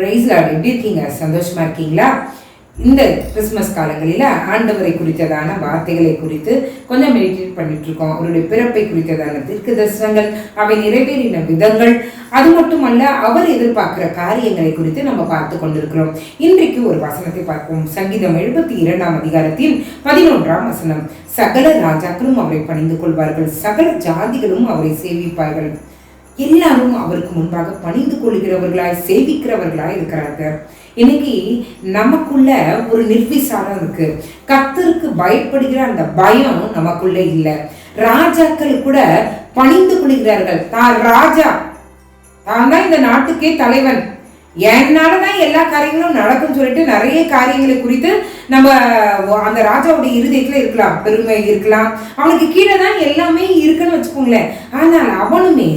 Price Lord எப்படி இருக்கீங்க? சந்தோஷமா இருக்கீங்களா? இந்த கிறிஸ்மஸ் காலங்களில் ஆண்டவரை குறித்ததான வார்த்தைகளை குறித்து கொஞ்சம் மெடிடேட் பண்ணிட்டு இருக்கோம் அவருடைய பிறப்பை குறித்ததான தீர்க்க தரிசனங்கள் அவை நிறைவேறின விதங்கள். அது மட்டுமல்ல அவர் எதிர்பார்க்கிற காரியங்களை குறித்து நம்ம பார்த்து கொண்டிருக்கிறோம். இன்றைக்கு ஒரு வசனத்தை பார்ப்போம். சங்கீதம் எழுபத்தி இரண்டாம் அதிகாரத்தின் பதினொன்றாம் வசனம். சகல ராஜாக்களும் அவரை பணிந்து கொள்வார்கள். சகல ஜாதிகளும் அவரை சேவிப்பார்கள். எல்லாரும் அவருக்கு முன்பாக பணிந்து கொள்கிறவர்களாய் சேவிக்கிறவர்களாய் இருக்கிறார்கள் இன்னைக்கு நமக்குள்ள ஒரு நிர்விசாரம் இருக்கு. கத்தருக்கு பயப்படுகிற அந்த பயம் நமக்குள்ள இல்லை. ராஜாக்கள் கூட பணிந்து கொள்கிறார்கள். தான் ராஜா. தான் தான் இந்த நாட்டுக்கே தலைவன். என்னாலதான் எல்லா காரியங்களும் நடக்கும் சொல்லிட்டு நிறைய காரியங்களை குறித்து நம்ம அந்த ராஜாவுடைய இருதயத்துல இருக்கலாம். பெருமை இருக்கலாம். அவனுக்கு கீழே தான் எல்லாமே இருக்குன்னு வச்சுக்கோங்களேன். ஆனால் அவனுமே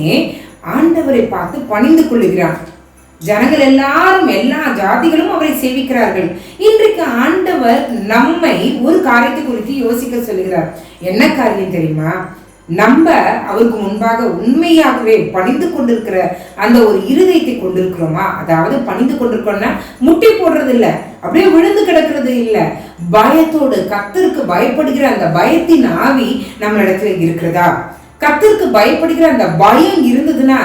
ஆண்டவரை பார்த்து பணிந்து கொள்ளுகிறார். ஜனங்கள் எல்லாரும் எல்லா ஜாதிகளும் அவரை சேவிக்கிறார்கள். இன்றைக்கு ஆண்டவர் நம்மை ஒரு காரியத்தை குறித்து யோசிக்க சொல்லுகிறார். என்ன காரியம் தெரியுமா? நம்ம அவருக்கு முன்பாக உண்மையாகவே பணிந்து கொண்டிருக்கிற அந்த ஒரு இருதயத்தை கொண்டிருக்கிறோமா? அதாவது பணிந்து கொண்டிருக்கோம்னா முட்டி போடுறது இல்லை அப்படியே விழுந்து கிடக்கிறது இல்லை. பயத்தோடு கத்தருக்கு பயப்படுகிற அந்த பயத்தின் ஆவி நம்ம இடத்துல இருக்கிறதா? கத்திற்கு பயப்படுகிற அந்த பயம் இருந்ததுன்னா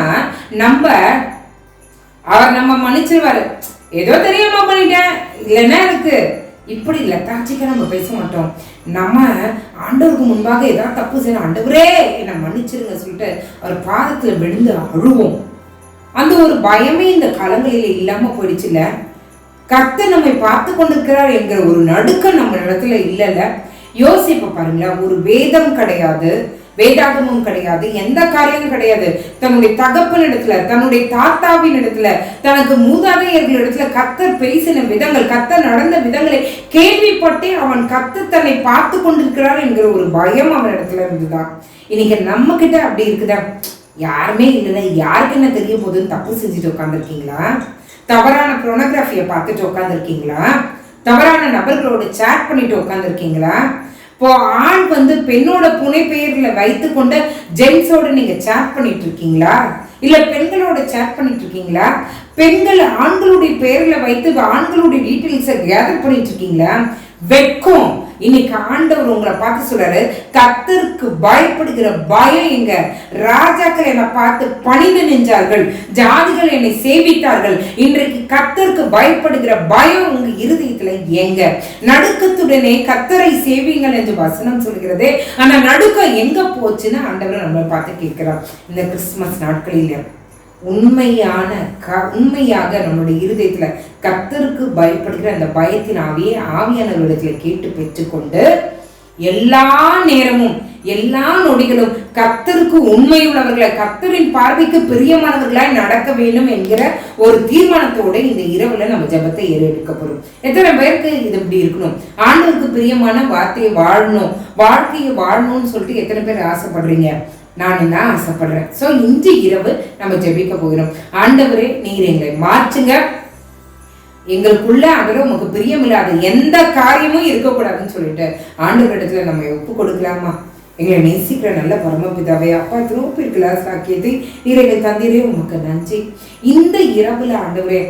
நம்ம அவர் நம்ம மன்னிச்சிருவாரு. ஏதோ தெரியாம பண்ணிட்டேன். இல்லைன்னா எனக்கு இப்படி லெத்தாச்சிக்க நம்ம பேச மாட்டோம். நம்ம ஆண்டவருக்கு முன்பாக ஏதாவது தப்பு செய்யணும் ஆண்டவரே என்னை மன்னிச்சிருங்க சொல்லிட்டு அவர் பாதத்தில் விழுந்து அழுவோம். அந்த ஒரு பயமே இந்த காலங்களில் இல்லாமல் போயிடுச்சுல கத்தை நம்மை பார்த்து கொண்டிருக்கிறார் என்கிற ஒரு நடுக்கம் நம்ம இடத்துல இல்லைல்ல. யோசிப்ப பாருங்களேன் ஒரு வேதம் கிடையாது. வேதாகமும் கிடையாது எந்த காரியமும் கிடையாது. தன்னுடைய தகப்பன் இடத்துல தன்னுடைய தாத்தாவின் இடத்துல தனக்கு மூதாதையர்கள் இடத்துல கத்தர் பேசின விதங்கள் கத்தர் நடந்த விதங்களை கேள்விப்பட்டே அவன் கத்தர் தன்னை பார்த்து கொண்டிருக்கிறார் என்கிற ஒரு பயம் அவன் இடத்துல இருந்துதான். இன்னைக்கு நம்ம கிட்ட அப்படி இருக்குதா? யாருமே இல்லைன்னா யாருக்கு என்ன தெரிய போகுதுன்னு தப்பு செஞ்சுட்டு உட்காந்துருக்கீங்களா தவறான ப்ரோனோகிராஃபியை பார்த்துட்டு உட்காந்துருக்கீங்களா தவறான நபர்களோட சேட் பண்ணிட்டு உட்காந்துருக்கீங்களா இப்போ ஆண் வந்து பெண்ணோட புனை பெயர்ல வைத்துக்கொண்டு ஜென்ஸோட நீங்க சேட் பண்ணிட்டு இருக்கீங்களா? இல்ல பெண்களோட சேட் பண்ணிட்டு இருக்கீங்களா? பெண்கள் ஆண்களுடைய பெயர்ல வைத்து ஆண்களுடைய டீட்டெயில்ஸை கேதர் பண்ணிட்டு இருக்கீங்களா? வெட்கம். இன்னைக்கு ஆண்டவர் உங்களை பார்த்து சொல்றாரு கத்தருக்கு பயப்படுகிற பயம் எங்க? ராஜாக்கள் என்னை பார்த்து பணிந்து நின்றார்கள் ஜாதிகள் என்னை சேவித்தார்கள். இன்றைக்கு கத்தருக்கு பயப்படுகிற பயம் உங்க இருதயத்துல எங்க? நடுக்கத்துடனே கத்தரை சேவிங்கள் என்று வசனம் சொல்கிறது ஆனா நடுக்கம் எங்க போச்சுன்னு ஆண்டவர் நம்மளை பார்த்து கேட்கிறார். இந்த கிறிஸ்துமஸ் நாட்களில். உண்மையான க உண்மையாக நம்மளுடைய இருதயத்தில் கத்தருக்கு பயப்படுகிற அந்த பயத்தின் ஆவியை ஆவியானவரிடத்துல கேட்டு பெற்றுக்கொண்டு எல்லா நேரமும் எல்லா நொடிகளும் கத்தருக்கு உண்மையுள்ளவர்களை கத்தரின் பார்வைக்கு பிரியமானவர்களாய் நடக்க வேண்டும் என்கிற ஒரு தீர்மானத்தோட இந்த இரவுல நம்ம ஜபத்தை ஏறெடுக்க போறோம். எத்தனை பேருக்கு இது இப்படி இருக்கணும்? ஆண்டவருக்கு பிரியமான வார்த்தையை வாழணும் வாழ்க்கையை வாழணும்னு சொல்லிட்டு எத்தனை பேர் ஆசைப்படுறீங்க? நானும் தான் ஆசைப்படுறேன். ஸோ இன்று இரவு நம்ம ஜெபிக்க போகிறோம். ஆண்டவரே நீர் எங்களை மாற்றுங்க. எங்களுக்குள்ள அதில் உமக்கு பிரியமில்லாத எந்த காரியமும் இருக்கக்கூடாதுன்னு சொல்லிட்டு ஆண்டவரிடத்துல நம்ம ஒப்பு கொடுக்கலாமா? எங்களை நேசிக்கிற நல்ல பரமபிதாவே அப்பா திருப்பி இருக்கலாம் சாக்கியத்தை நீர் எங்கள் தந்திரே உமக்கு நன்றி. இந்த இரவுல ஆண்டவரே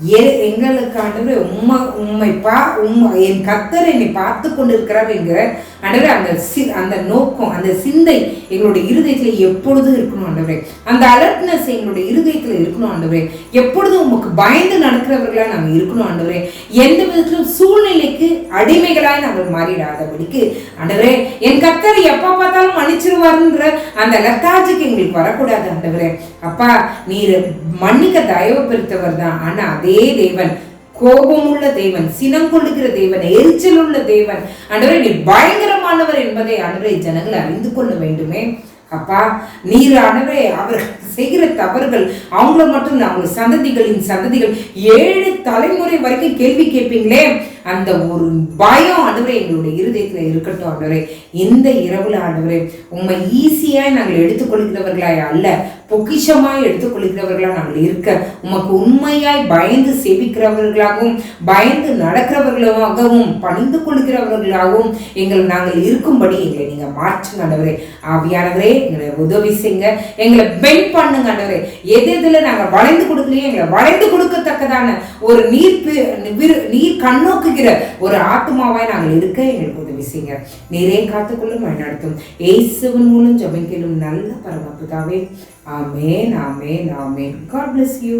எங்களுக்கு ஆண்டவரே உண்மை உண்மைப்பா உண்மை என் கத்தர் என்னை பார்த்து கொண்டிருக்கிறார் என்கிற ஆண்டவரே அந்த சி அந்த நோக்கம் அந்த சிந்தை எங்களுடைய இருதயத்தில் எப்பொழுதும் இருக்கணும் ஆண்டவரே. அந்த அலர்ட்னஸ் எங்களுடைய இருதயத்தில் இருக்கணும் ஆண்டவரே. எப்பொழுதும் உமக்கு பயந்து நடக்கிறவர்களாக நாங்கள் இருக்கணும் ஆண்டவரே. எந்த விதத்திலும் சூழ்நிலைக்கு அடிமைகளாய் நாங்கள் மாறிடாதபடிக்கு ஆண்டவரே என் கத்தர் எப்போ பார்த்தாலும் மன்னிச்சிருவாருன்ற அந்த லத்தாஜிக்கு எங்களுக்கு வரக்கூடாது ஆண்டவரே. அப்பா நீர் மன்னிக்க தயவு பெருத்தவர் தான் ஆனா அதே தேவன் கோபமுள்ள தேவன் சினம் கொள்ளுகிற தேவன் எரிச்சல் உள்ள தேவன். அன்றவரை நீ பயங்கரமானவர் என்பதை அன்றரை ஜனங்கள் அறிந்து கொள்ள வேண்டுமே. அப்பா நீர் ஆண்டவரே அவர் செய்கிற தவறுகள் அவங்கள மட்டும் அவங்க சந்ததிகளின் சந்ததிகள் ஏழு தலைமுறை வரைக்கும் கேள்வி கேட்பீங்களே. அந்த ஒரு பயம் ஆண்டவரே எங்களுடைய இருதயத்தில் இருக்கட்டும் ஆண்டவரே. இந்த இரவுல ஆண்டவரே உண்மை ஈஸியாக நாங்கள் எடுத்துக்கொள்கிறவர்களாய் அல்ல பொக்கிஷமாய் எடுத்துக்கொள்கிறவர்களாக நாங்கள் இருக்க உமக்கு உண்மையாய் பயந்து சேவிக்கிறவர்களாகவும் பயந்து நடக்கிறவர்களாகவும் பணிந்து கொள்கிறவர்களாகவும் எங்களை நாங்கள் இருக்கும்படி எங்களை நீங்கள் மாற்றுங்க ஆண்டவரே. ஆவியானவரே எங்களை உதவி செய்யுங்க. எங்களை பெண்ட் பண்ணுங்க ஆண்டவரே. எது எதில் நாங்கள் வளைந்து கொடுக்கலையோ எங்களை வளைந்து கொடுக்கத்தக்கதான ஒரு நீர் நீர் கண்ணோக்கு நீர் ஒரு ஆத்மாவாய் நாங்கள் இருக்க எங்களுக்கு உதவி செய்யுங்க. நீரே காத்துக்கொள்ளும் வழிநடத்தும். ஏசுவன் மூலம் ஜெபிக்கலும் நல்ல பரமபிதாவே. ஆமென் நாமே நாமே காட் பிளஸ் யூ